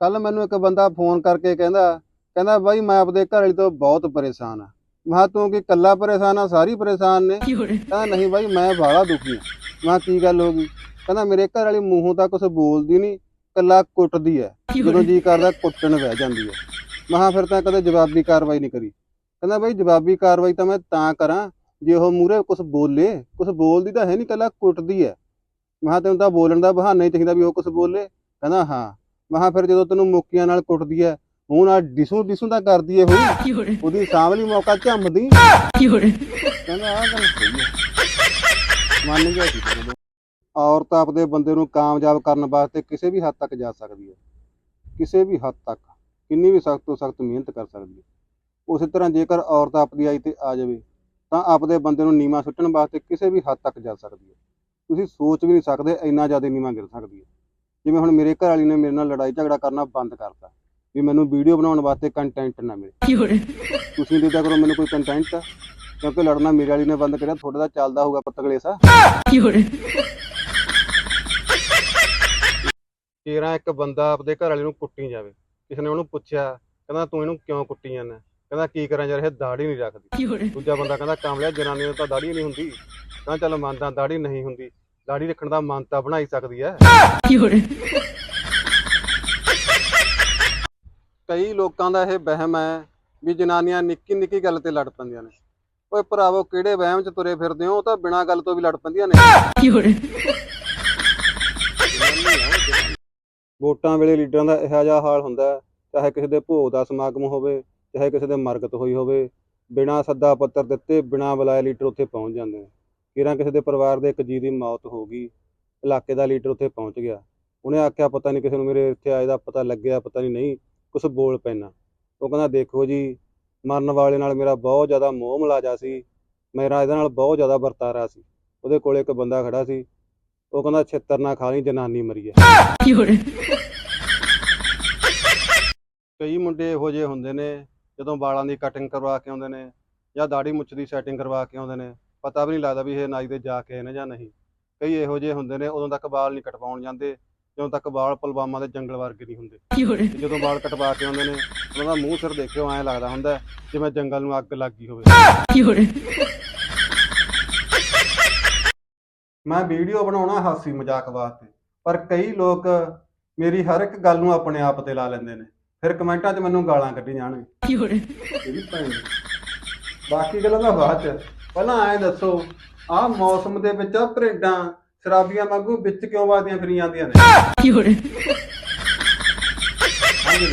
ਕੱਲ ਮੈਨੂੰ ਇੱਕ ਬੰਦਾ ਫੋਨ ਕਰਕੇ ਕਹਿੰਦਾ ਕਹਿੰਦਾ ਬਾਈ ਮੈਂ ਆਪਦੇ ਘਰ ਵਾਲੀ ਤੋਂ ਬਹੁਤ ਪਰੇਸ਼ਾਨ ਆ। ਮੈਂ ਤੂੰ ਕੀ ਕੱਲਾ ਪਰੇਸ਼ਾਨ ਆ ਸਾਰੀ ਪਰੇਸ਼ਾਨ ਨੇ? ਕਹਿੰਦਾ ਨਹੀਂ ਬਾਈ ਮੈਂ ਬਾਹਲਾ ਦੁਖੀ ਆ। ਮੈਂ ਕੀ ਗੱਲ ਹੋ ਗਈ? ਕਹਿੰਦਾ ਮੇਰੇ ਘਰ ਵਾਲੀ ਮੂੰਹੋਂ ਤਾਂ ਕੁਝ ਬੋਲਦੀ ਨਹੀਂ ਕੱਲਾ ਕੁੱਟਦੀ ਐ ਜਦੋਂ ਜੀ ਕਰਦਾ ਕੁੱਟਣ ਬਹਿ ਜਾਂਦੀ ਐ ਮੈਂ ਕਿਹਾ ਫਿਰ ਤਾਂ ਕਦੇ ਜਵਾਬੀ ਕਾਰਵਾਈ ਨਹੀਂ ਕਰੀ। ਕਹਿੰਦਾ ਬਾਈ ਜਵਾਬੀ ਕਾਰਵਾਈ ਤਾਂ ਮੈਂ ਤਾਂ ਕਰਾਂ ਜੇ ਉਹ ਮੂਰੇ ਕੁਝ ਬੋਲੇ ਕੁਝ ਬੋਲਦੀ ਤਾਂ ਹੈ ਨਹੀਂ ਕੱਲਾ ਕੁੱਟਦੀ ਐ ਮੈਂ ਕਿਹਾ ਤੈਨੂੰ ਤਾਂ ਬੋਲਣ ਦਾ ਬਹਾਨਾ ਹੀ ਚਾਹੀਦਾ ਵੀ ਉਹ ਕੁਝ ਬੋਲੇ। ਕਹਿੰਦਾ ਹਾਂ। ਮੈਂ ਕਿਹਾ ਫਿਰ ਜਦੋਂ ਤੈਨੂੰ ਮੁੱਕੀਆਂ ਨਾਲ ਕੁੱਟਦੀ ਐ ਹੁਣ ਆ ਡਿਸੂ ਡਿਸੂ ਤਾਂ ਕਰਦੀ ਐ ਹੋਈ। ਉਹਦੀ ਸਾਹਮਣੇ ਮੌਕਾ ਝੰਮਦੀ। ਕਹਿੰਦਾ ਆਹ ਗੱਲ ਸਹੀ ਮੰਨ ਗਿਆ ਸੀ ਔਰਤ ਆਪਦੇ ਬੰਦੇ ਨੂੰ ਕਾਮਯਾਬ ਕਰਨ ਵਾਸਤੇ ਕਿਸੇ ਵੀ ਹੱਦ ਤੱਕ ਜਾ ਸਕਦੀ ਹੈ ਕਿਸੇ ਵੀ ਹੱਦ ਤੱਕ। ਕਿੰਨੀ ਵੀ ਸਖਤ ਤੋਂ ਸਖਤ ਮਿਹਨਤ ਕਰ ਸਕਦੀ ਹੈ ਉਸੇ ਤਰ੍ਹਾਂ ਜੇਕਰ ਔਰਤ ਆਪਦੀ ਆਈ ਤੇ ਆ ਜਾਵੇ ਤਾਂ ਆਪਦੇ ਬੰਦੇ ਨੂੰ ਨੀਵਾ ਸੁੱਟਣ ਵਾਸਤੇ ਕਿਸੇ ਵੀ ਹੱਦ ਤੱਕ ਜਾ ਸਕਦੀ ਹੈ ਤੁਸੀਂ ਸੋਚ ਵੀ ਨਹੀਂ ਸਕਦੇ ਇੰਨਾ ਜ਼ਿਆਦਾ ਨੀਵਾ ਗਿਰ ਸਕਦੀ ਹੈ ਜਿਵੇਂ ਹੁਣ ਮੇਰੇ ਘਰ ਵਾਲੀ ਨੇ ਮੇਰੇ ਨਾਲ ਲੜਾਈ ਝਗੜਾ ਕਰਨਾ ਬੰਦ ਕਰਤਾ ਵੀ ਮੈਨੂੰ ਵੀਡੀਓ ਬਣਾਉਣ ਵਾਸਤੇ ਕੰਟੈਂਟ ਨਾ ਮਿਲੇ। ਤੁਸੀਂ ਦਿੱਤਾ ਕਰੋ ਮੈਨੂੰ ਕੋਈ ਕੰਟੈਂਟ ਕਿਉਂਕਿ ਲੜਨਾ ਮੇਰੇ ਵਾਲੀ ਨੇ ਬੰਦ ਕਰਿਆ ਤੁਹਾਡਾ ਤਾਂ ਚੱਲਦਾ ਹੋਊਗਾ ਪਤਗਲੇਸਾ ਕੇਰਾ ਇੱਕ ਬੰਦਾ ਆਪਦੇ ਘਰ ਵਾਲੇ ਨੂੰ ਕੁੱਟੀ ਜਾਵੇ। ਕਿਸੇ ਨੇ ਉਹਨੂੰ ਪੁੱਛਿਆ ਕਹਿੰਦਾ ਤੂੰ ਇਹਨੂੰ ਕਿਉਂ ਕੁੱਟੀ ਜਾਂਦਾ? ਕਹਿੰਦਾ ਕੀ ਕਰਾਂ ਯਾਰ ਇਹ ਦਾੜੀ ਨਹੀਂ ਰੱਖਦੀ। ਦੂਜਾ ਬੰਦਾ ਕਹਿੰਦਾ ਕਾਮਲਿਆ ਜਨਾਨੀ ਨੂੰ ਤਾਂ ਦਾੜੀ ਨਹੀਂ ਹੁੰਦੀ। ਕਹਿੰਦਾ ਚੱਲ ਮੰਨਦਾ ਦਾੜੀ ਨਹੀਂ ਹੁੰਦੀ। ਦਾੜੀ ਰੱਖਣ ਦਾ ਮਨ ਤਾਂ ਬਣਾ ਹੀ ਸਕਦੀ ਹੈ। ਕਈ ਲੋਕਾਂ ਦਾ ਇਹ ਵਹਿਮ ਹੈ ਵੀ ਜਨਾਨੀਆਂ ਨਿੱਕੀ ਨਿੱਕੀ ਗੱਲ ਤੇ ਲੜ ਪੈਂਦੀਆਂ ਨੇ। ਓਏ ਭਰਾਵੋ ਕਿਹੜੇ ਵਹਿਮ 'ਚ ਤੁਰੇ ਫਿਰਦੇ ਹੋ? ਉਹ ਤਾਂ ਬਿਨਾਂ ਗੱਲ ਤੋਂ ਵੀ ਲੜ ਪੈਂਦੀਆਂ ਨੇ। ਵੋਟਾਂ ਵੇਲੇ ਲੀਡਰਾਂ ਦਾ ਇਹੋ ਜਿਹਾ ਹਾਲ ਹੁੰਦਾ ਹੈ, ਚਾਹੇ ਕਿਸੇ ਦੇ ਭੋਗ ਦਾ ਸਮਾਗਮ ਹੋਵੇ ਚਾਹੇ ਕਿਸੇ ਦੇ ਮਰਗਤ ਹੋਈ ਹੋਵੇ। ਬਿਨਾਂ ਸੱਦਾ ਪੱਤਰ ਦਿੱਤੇ ਬਿਨਾਂ ਬੁਲਾਏ ਲੀਡਰ ਉੱਥੇ ਪਹੁੰਚ ਜਾਂਦੇ ਨੇ। ਕਿਰਾਂ ਕਿਸੇ ਦੇ ਪਰਿਵਾਰ ਦੇ ਇੱਕ ਜੀ ਦੀ ਮੌਤ ਹੋ ਗਈ ਇਲਾਕੇ ਦਾ ਲੀਡਰ ਉੱਥੇ ਪਹੁੰਚ ਗਿਆ। ਉਹਨੇ ਆਖਿਆ ਪਤਾ ਨਹੀਂ ਕਿਸੇ ਨੂੰ ਮੇਰੇ ਇੱਥੇ ਆਏ ਦਾ ਪਤਾ ਲੱਗਿਆ ਪਤਾ ਨਹੀਂ ਨਹੀਂ ਕੁਝ ਬੋਲ ਪੈਣਾ ਉਹ ਕਹਿੰਦਾ ਦੇਖੋ ਜੀ ਮਰਨ ਵਾਲੇ ਨਾਲ ਮੇਰਾ ਬਹੁਤ ਜ਼ਿਆਦਾ ਮੋਹ ਮਲਾਜਾ ਸੀ। ਮੇਰਾ ਇਹਦੇ ਨਾਲ ਬਹੁਤ ਜ਼ਿਆਦਾ ਵਰਤਾਰਾ ਸੀ। ਉਹਦੇ ਕੋਲੇ ਇੱਕ ਬੰਦਾ ਖੜਾ ਸੀ। ਉਹ ਕਹਿੰਦਾ ਛਿੱਤਰ ਨਾ ਖਾ ਲਈ ਜਨਾਨੀ ਮਰੀ ਹੈ। ਕਈ ਮੁੰਡੇ ਇਹੋ ਜਿਹੇ ਹੁੰਦੇ ਨੇ ਜਦੋਂ ਵਾਲਾਂ ਦੀ ਕਟਿੰਗ ਕਰਵਾ ਕੇ ਆਉਂਦੇ ਨੇ ਜਾਂ ਦਾੜੀ ਮੁੱਛ ਦੀ ਸੈਟਿੰਗ ਕਰਵਾ ਕੇ ਆਉਂਦੇ ਨੇ। ਪਤਾ ਵੀ ਨਹੀਂ ਲੱਗਦਾ ਵੀ ਇਹ ਨਾਈ ਦੇ ਜਾ ਕੇ ਨੇ ਜਾਂ ਨਹੀਂ। ਕਈ ਇਹੋ ਜਿਹੇ ਹੁੰਦੇ ਨੇ ਉਦੋਂ ਤੱਕ ਵਾਲ ਨਹੀਂ ਕਟਵਾਉਣ ਜਾਂਦੇ ਜਦੋਂ ਤੱਕ ਵਾਲ ਪਲਵਾਮਾ ਦੇ ਜੰਗਲ ਵਰਗੇ ਨਹੀਂ ਹੁੰਦੇ। ਤੇ ਜਦੋਂ ਵਾਲ ਕਟਵਾ ਕੇ ਆਉਂਦੇ ਨੇ ਉਹਨਾਂ ਦਾ ਮੂੰਹ ਸਿਰ ਦੇਖਿਓ ਐਂ ਲੱਗਦਾ ਹੁੰਦਾ ਜਿਵੇਂ ਜੰਗਲ ਨੂੰ ਅੱਗ ਲੱਗੀ ਹੋਵੇ। ਮੈਂ ਵੀਡੀਓ ਬਣਾਉਣਾ ਹਾਸੀ ਮਜ਼ਾਕ ਵਾਸਤੇ ਪਰ ਕਈ ਲੋਕ ਮੇਰੀ ਹਰ ਇੱਕ ਗੱਲ ਨੂੰ ਆਪਣੇ ਆਪ ਤੇ ਲਾ ਲੈਂਦੇ ਨੇ। ਫਿਰ ਕਮੈਂਟਾਂ 'ਚ ਮੈਨੂੰ ਗਾਲਾਂ ਕੱਢੀ ਜਾਣਗੇ। ਇਹਦੀ ਭੈਣ। ਦੀ। ਬਾਕੀ ਗੱਲਾਂ ਤਾਂ ਬਾਅਦ 'ਚ। ਪਹਿਲਾਂ ਐਂ ਦੱਸੋ ਆਹ ਮੌਸਮ ਦੇ ਵਿੱਚ ਆ ਭਰੇਡਾਂ ਸ਼ਰਾਬੀਆਂ ਵਾਂਗੂ ਵਿੱਚ ਕਿਉਂ ਵੱਜਦੀਆਂ ਫਿਰੀ ਜਾਂਦੀਆਂ ਨੇ? ਹਾਂਜੀ।